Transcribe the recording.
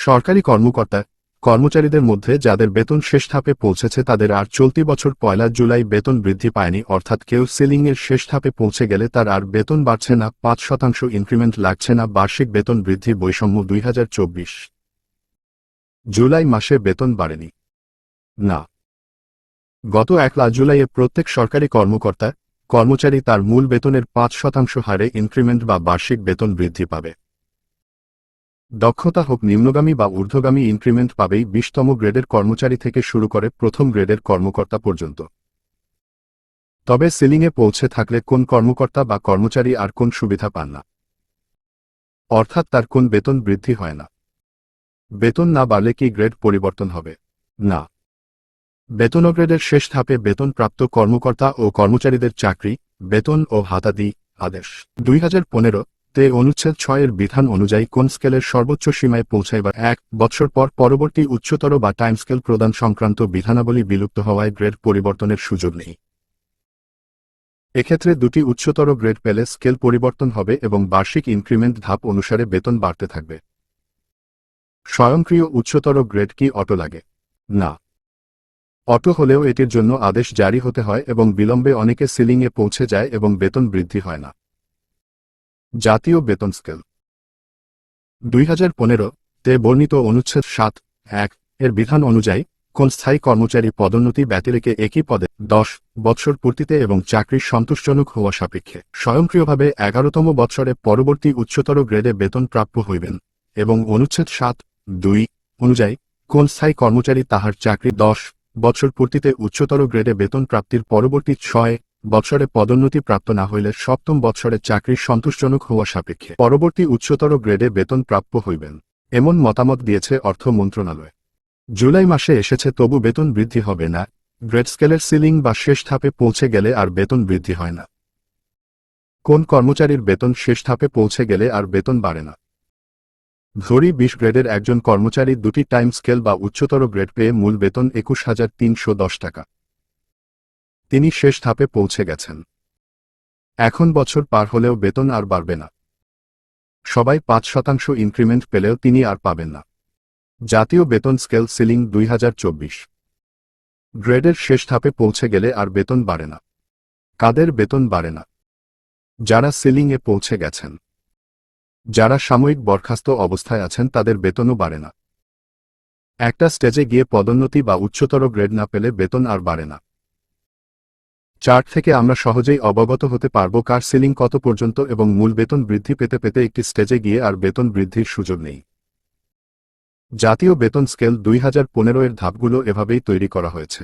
সরকারি কর্মকর্তা, কর্মচারীদের মধ্যে যাদের বেতন শেষ ধাপে পৌঁছেছে তাদের আর চলতি বছর পয়লা জুলাই বেতন বৃদ্ধি পায়নি, অর্থাৎ কেউ সিলিংয়ের শেষ ধাপে পৌঁছে গেলে তার আর বেতন বাড়ছে না, পাঁচ শতাংশ ইনক্রিমেন্ট লাগছে না, বার্ষিক বেতন বৃদ্ধি বৈষম্য দুই হাজার চব্বিশ। জুলাই মাসে বেতন বাড়েনি। না। গত একলা জুলাইয়ে প্রত্যেক সরকারি কর্মকর্তা, কর্মচারী তার মূল বেতনের পাঁচ শতাংশ হারে ইনক্রিমেন্ট বা বার্ষিক বেতন বৃদ্ধি পাবে। দক্ষতা হোক নিম্নগামী বা ঊর্ধ্বগামী ইনক্রিমেন্ট পাবেই বিশতম গ্রেডের কর্মচারী থেকে শুরু করে প্রথম গ্রেডের কর্মকর্তা পর্যন্ত। তবে সিলিংয়ে পৌঁছে থাকলে কোন কর্মকর্তা বা কর্মচারী আর কোন সুবিধা পান না। অর্থাৎ তার কোন বেতন বৃদ্ধি হয় না। বেতন না বাড়লে কি গ্রেড পরিবর্তন হবে? না। বেতন গ্রেডের শেষ ধাপে বেতনপ্রাপ্ত কর্মকর্তা ও কর্মচারীদের চাকরি, বেতন ও হাতাদি আদেশ। দুই হাজার পনেরো তে অনুচ্ছেদ ছয়ের বিধান অনুযায়ী কোন স্কেলের সর্বোচ্চ সীমায় পৌঁছাইবার এক বছর পর পরবর্তী উচ্চতর বা টাইম স্কেল প্রদান সংক্রান্ত বিধানাবলী বিলুপ্ত হওয়ায় গ্রেড পরিবর্তনের সুযোগ নেই। এক্ষেত্রে দুটি উচ্চতর গ্রেড পেলে স্কেল পরিবর্তন হবে এবং বার্ষিক ইনক্রিমেন্ট ধাপ অনুসারে বেতন বাড়তে থাকবে। স্বয়ংক্রিয় উচ্চতর গ্রেড কি অটো লাগে? না। অটো হলেও এটির জন্য আদেশ জারি হতে হয় এবং বিলম্বে অনেকে সিলিংয়ে পৌঁছে যায় এবং বেতন বৃদ্ধি হয় না। জাতীয় বেতন স্কেল। দুই হাজার পনেরো তে বর্ণিত অনুচ্ছেদ সাত, এক এর বিধান অনুযায়ী, কোন স্থায়ী কর্মচারী পদোন্নতি ব্যতিরেকে একই পদে দশ বৎসর পূর্তিতে এবং চাকরির সন্তোষজনক হওয়া সাপেক্ষে স্বয়ংক্রিয়ভাবে এগারোতম বৎসরে পরবর্তী উচ্চতর গ্রেডে বেতন প্রাপ্য হইবেন এবং অনুচ্ছেদ সাত, দুই অনুযায়ী, কোন স্থায়ী কর্মচারী তাহার চাকরি দশ বৎসর পূর্তিতে উচ্চতর গ্রেডে বেতন প্রাপ্তির পরবর্তী ছয় বৎসরে পদোন্নতি প্রাপ্ত না হইলে সপ্তম বৎসরে চাকরির সন্তোষজনক হওয়া সাপেক্ষে পরবর্তী উচ্চতর গ্রেডে বেতন প্রাপ্য হইবেন। এমন মতামত দিয়েছে অর্থ মন্ত্রণালয়। জুলাই মাসে এসেছে, তবু বেতন বৃদ্ধি হবে না। গ্রেড স্কেলের সিলিং বা শেষ ধাপে পৌঁছে গেলে আর বেতন বৃদ্ধি হয় না। কোন কর্মচারীর বেতন শেষ ধাপে পৌঁছে গেলে আর বেতন বাড়ে না। ধরি বিশ গ্রেডের একজন কর্মচারী দুটি টাইম স্কেল বা উচ্চতর গ্রেড পেয়ে মূল বেতন একুশ হাজার তিনশো দশ টাকা। তিনি শেষ ধাপে পৌঁছে গেছেন। এখন বছর পার হলেও বেতন আর বাড়বে না। সবাই পাঁচ শতাংশ ইনক্রিমেন্ট পেলেও তিনি আর পাবেন না। জাতীয় বেতন স্কেল সিলিং দুই হাজার চব্বিশ। গ্রেডের শেষ ধাপে পৌঁছে গেলে আর বেতন বাড়ে না। কাদের বেতন বাড়ে না। যারা সিলিংয়ে পৌঁছে গেছেন। যারা সাময়িক বরখাস্ত অবস্থায় আছেন তাদের বেতনও বাড়ে না। একটা স্টেজে গিয়ে পদোন্নতি বা উচ্চতর গ্রেড না পেলে বেতন আর বাড়ে না। চার্ট থেকে আমরা সহজেই অবগত হতে পারব কার সিলিং কত পর্যন্ত এবং মূল বেতন বৃদ্ধি পেতে পেতে একটি স্টেজে গিয়ে আর বেতন বৃদ্ধির সুযোগ নেই। জাতীয় বেতন স্কেল দুই হাজার পনেরো এর ধাপগুলো এভাবেই তৈরি করা হয়েছে।